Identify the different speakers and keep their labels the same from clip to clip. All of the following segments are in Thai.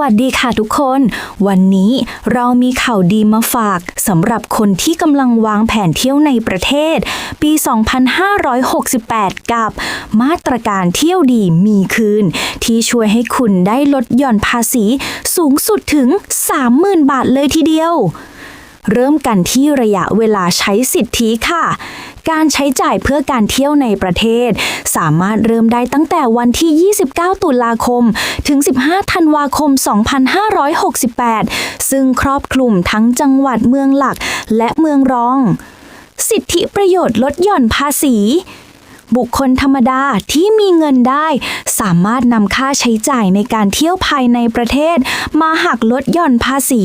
Speaker 1: วัสดีค่ะทุกคน วันนี้เรามีข่าวดีมาฝากสำหรับคนที่กำลังวางแผนเที่ยวในประเทศ ปี 2568 กับมาตรการเที่ยวดีมีคืน ที่ช่วยให้คุณได้ลดหย่อนภาษีสูงสุดถึง 30,000 บาทเลยทีเดียว เริ่มกันที่ระยะเวลาใช้สิทธิค่ะ การใช้จ่ายเพื่อการเที่ยวในประเทศ สามารถเริ่มได้ตั้งแต่วันที่ 29 ตุลาคม ถึง 15 ธันวาคม 2568 ซึ่งครอบคลุมทั้งจังหวัดเมืองหลักและเมืองรอง สิทธิประโยชน์ลดหย่อนภาษีบุคคลธรรมดาที่มีเงินได้ สามารถนำค่าใช้จ่ายในการเที่ยวภายในประเทศ มาหักลดหย่อนภาษี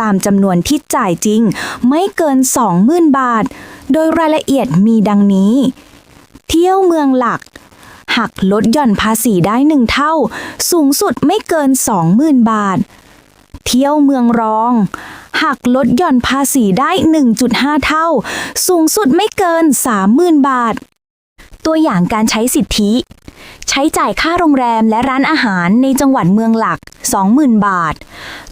Speaker 1: ตามจำนวนที่จ่ายจริง ไม่เกิน 20,000 บาท โดยรายละเอียดมีดังนี้ เที่ยวเมืองหลัก หักลดหย่อนภาษีได้หนึ่งเท่า สูงสุดไม่เกิน 20,000 บาท เที่ยวเมืองรอง หักลดหย่อนภาษีได้ 1.5 เท่า สูงสุดไม่เกิน 30,000 บาท ตัวอย่างการใช้สิทธิ ใช้จ่ายค่าโรงแรมและร้านอาหารในจังหวัดเมืองหลัก 20,000 บาท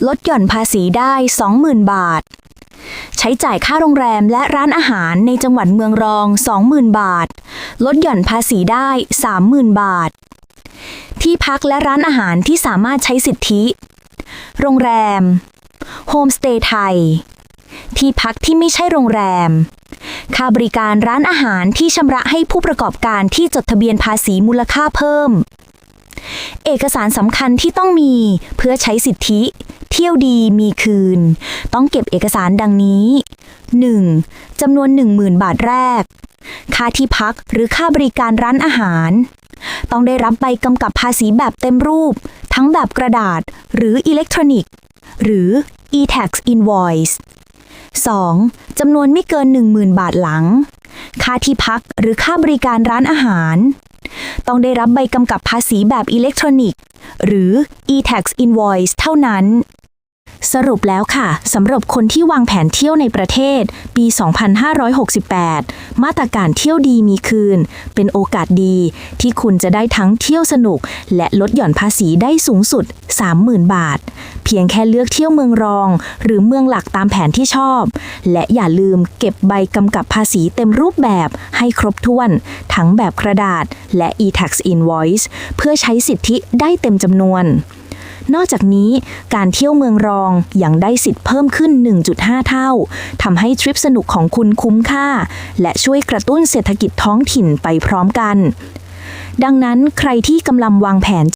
Speaker 1: ลดหย่อนภาษีได้ 20,000 บาท ใช้จ่ายค่าโรงแรมและร้านอาหารในจังหวัดเมืองรอง 20,000 บาท ลดหย่อนภาษีได้ 30,000 บาท ที่พักและร้านอาหารที่สามารถใช้สิทธิ โรงแรม โฮมสเตย์ไทย ที่พักที่ไม่ใช่โรงแรม ค่าบริการร้านอาหารที่ชำระให้ผู้ประกอบการที่จดทะเบียนภาษีมูลค่าเพิ่ม เอกสารสำคัญที่ต้องมีเพื่อใช้สิทธิ เที่ยวดีมีคืน ต้องเก็บเอกสารดังนี้ 1. จำนวน 10,000 บาทแรก ค่าที่พักหรือค่าบริการร้านอาหาร ต้องได้รับใบกำกับภาษีแบบเต็มรูป ทั้งแบบกระดาษหรืออิเล็กทรอนิกส์ หรือ e-tax invoice 2. จำนวนไม่เกิน 10,000 บาทหลัง ค่าที่พักหรือค่าบริการร้านอาหาร ต้องได้รับใบกำกับภาษีแบบอิเล็กทรอนิกส์ หรือ e-tax invoice เท่านั้น สรุปแล้วค่ะสำหรับคนที่วางแผนเที่ยวในประเทศ ปี 2568 มาตรการเที่ยวดีมีคืน เป็นโอกาสดีที่คุณจะได้ทั้งเที่ยวสนุก และลดหย่อนภาษีได้สูงสุด 30,000 บาท เพียงแค่เลือกเที่ยวเมืองรอง หรือเมืองหลักตามแผนที่ชอบ และอย่าลืมเก็บใบกำกับภาษีเต็มรูปแบบให้ครบถ้วน ทั้งแบบกระดาษและ e-tax invoice เพื่อใช้สิทธิได้เต็มจำนวนนอกจากนี้การเที่ยวเมืองรองยังได้สิทธิ์เพิ่มขึ้น 1.5 เท่า ทำให้ทริปสนุกของคุณคุ้มค่า และช่วยกระตุ้นเศรษฐกิจท้องถิ่นไปพร้อมกัน ดังนั้นใครที่กำลังวางแผน